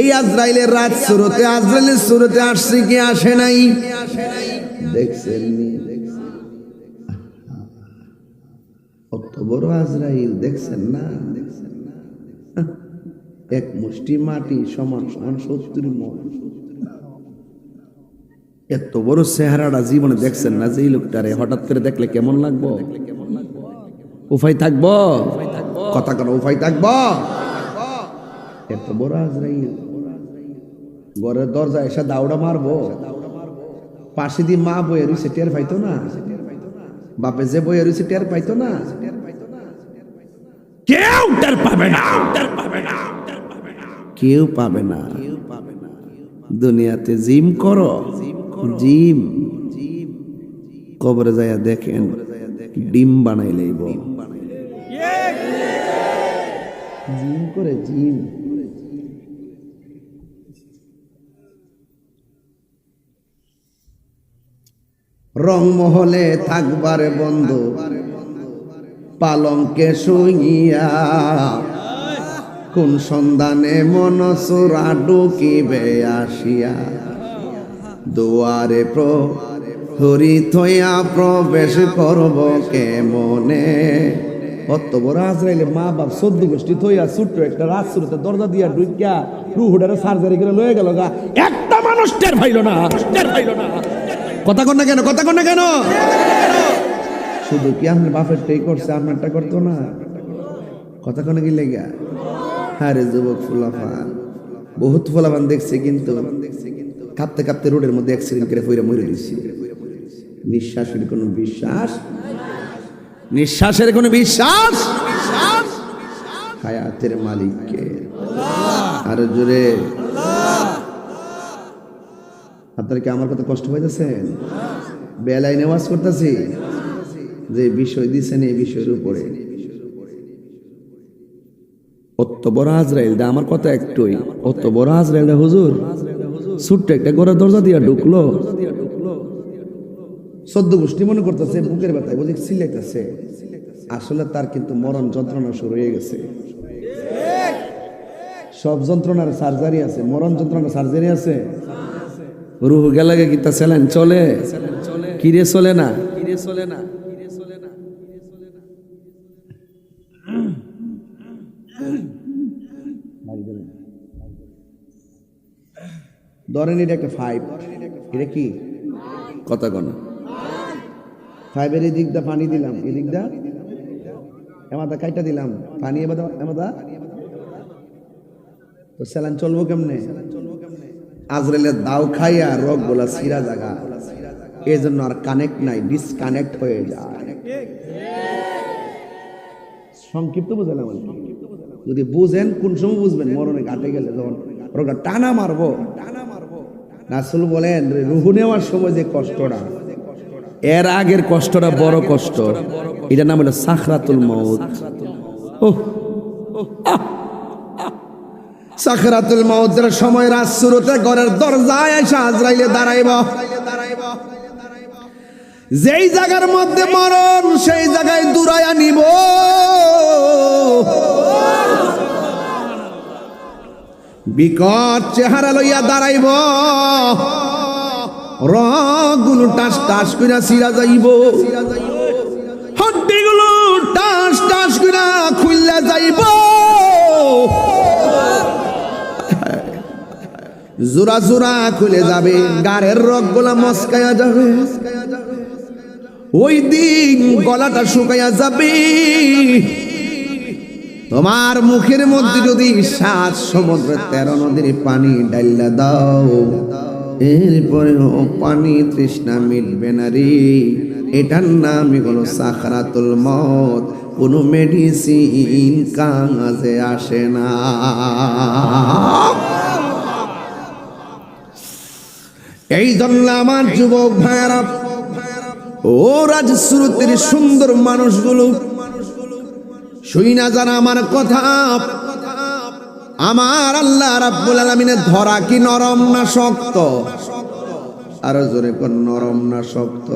এই আজরাইলের রাত শুরুতে আজরাইলের সুরতে আসছে কি আসে নাই? দেখছেন? কত বড় আজরাইল, দেখছেন না? দেখছেন না এক মুষ্টি মাটি সমান সমান সত্তর মন। এত বড় চেহারাটা জীবনে দেখছেন না যে লোকটারে? হঠাৎ করে দেখলে কেমন লাগবো? উফাই থাকব? কথা কেন উফাই থাকব? এত বড় আজরাইল। ঘরের দরজা এসে দাউড়া মারবো। পাশে দিয়ে মা বইয়ে রয়েছে টের পাইতো না? বাপে যে বইয়ে রয়েছে টের পাইতো না? কেউ টের পাবে না। কেউ পাবে না। দুনিয়াতে জিম করো। জিম। কবরে যাইয়া দেখেন ডিম বানাই লইব। জিম করে জিম রংমহলে থাকবারে বন্ধু, পালঙ্কে শুইয়া কোন সন্ধানে মন চোরা ডুকিবে আসিয়া। দুয়ারে প্র হরি থইয়া প্রবেশ করব কেমনে? অত বড় আজরাইলে মা বাপ সদ্য গোষ্ঠী থইয়া ছোট্ট একটা রাত শুরুতে দরজা দিয়া ঢুকিয়া রুহুডারে সার্জারি করে লয়ে গেল গা। একটা মানুষ টের পাইল না, টের পাইল না। কথা কন না কেন, কথা কন না কেন? শুধু কি আপনার বাপেরটাই করছে আপনারটা করতো না? কথা কনে কি লেগা? আরে যুবক ফুলাফান বহুত ফুলাফান দেখছে কিন্তু, কাঁপতে কাঁপতে রোডের মধ্যে অ্যাক্সিডেন্ট করে পইরা মরে দিছি নিঃশ্বাসের কোনো বিশ্বাস নিঃশ্বাসের কোনো বিশ্বাস? হায়াতের মালিককে। আরও জোরে। আপনার কি আমার কথা কষ্ট পাইতেছেন? বেলায় নেওয়াজ করতেছি যে বিষয় দিচ্ছেন এই বিষয়ের উপরে। অত বড় আজরাইলটা আমার কথা একটুই। অত বড় আজরাইলটা হুজুর, ছোট্ট একটা ঘরের দরজা দিয়া ঢুকলো। সদ্য গোষ্ঠী মনে করতেছে, বুকের ব্যথায় বলে সিলেক্টাছে আসলে তার কিন্তু মরণ যন্ত্রণা শুরু হয়ে গেছে। সব যন্ত্রণার সার্জারি আছে। মরণ যন্ত্রণার সার্জারি আছে। রুহ গেলাগে কি তা স্যালাইন চলে। কিরে চলে না? কিরে চলে না ধরেন এটা একটা ফাইভ এটা কি? কথা কন। ফাইভের এই দিকটা পানি দিলাম এই দিকটা এমাদা কাইটা দিলাম, পানি এমাদা এমাদা তো স্যালান চলবো কেমনে? আজরাইলের দাও খাইয়া রোগ গোলা সিরা জাগা। এই জন্য আর কানেক্ট নাই ডিসকানেক্ট হয়ে যায়। সংক্ষিপ্ত বুঝালাম কি। যদি বুঝেন, কোন সময় বুঝবেন? মরণে ঘাটে গেলে যখন রোগটা টানা মারবো। টানা মারবো নাসুল বলেন, রুহু নেওয়ার সময় যে কষ্টটা এর আগের কষ্টটা বড় কষ্ট। এটার নাম হলো সাখরাতুল মৌত সাখরাতুল মৌতের সময় রাত শুরুতে ঘরের দরজায় এসে আজরাইলে দাঁড়াইব। যেই জায়গার মধ্যে মরণ, সেই জায়গায় দূরায়া নিব বিকট চেহারা লইয়া দাঁড়াইব। রগুলো টাস টাস কইরা সিরা যাইব। হড্ডিগুলো টাস টাস কইরা খুললা যাইব। জোরা জোরা খুলে যাবে, গাড়ের রক গোলা মস্কায়া যাবে। ওই দিন গলাটা শুকাইয়া যাবে। তোমার মুখের মধ্যে যদি সাত সমুদ্রের তেরো নদীর পানি ডাইলা দাও। এরপরে ও পানি তৃষ্ণা মিলবে না রে। এটার নামই হলো সাখরাতুল মত কোনো মেডিসিন কাজে আসে না। এই জন্য আমার যুবক ভাইয়ারা, ও রাজ শ্রুতির সুন্দর মানুষগুলো শুই না যারা আমার কথা আমার আল্লাহ রাব্বুল আলামিনের ধরা কি নরম না শক্ত? আরও জোরে কোন নরম না শক্ত?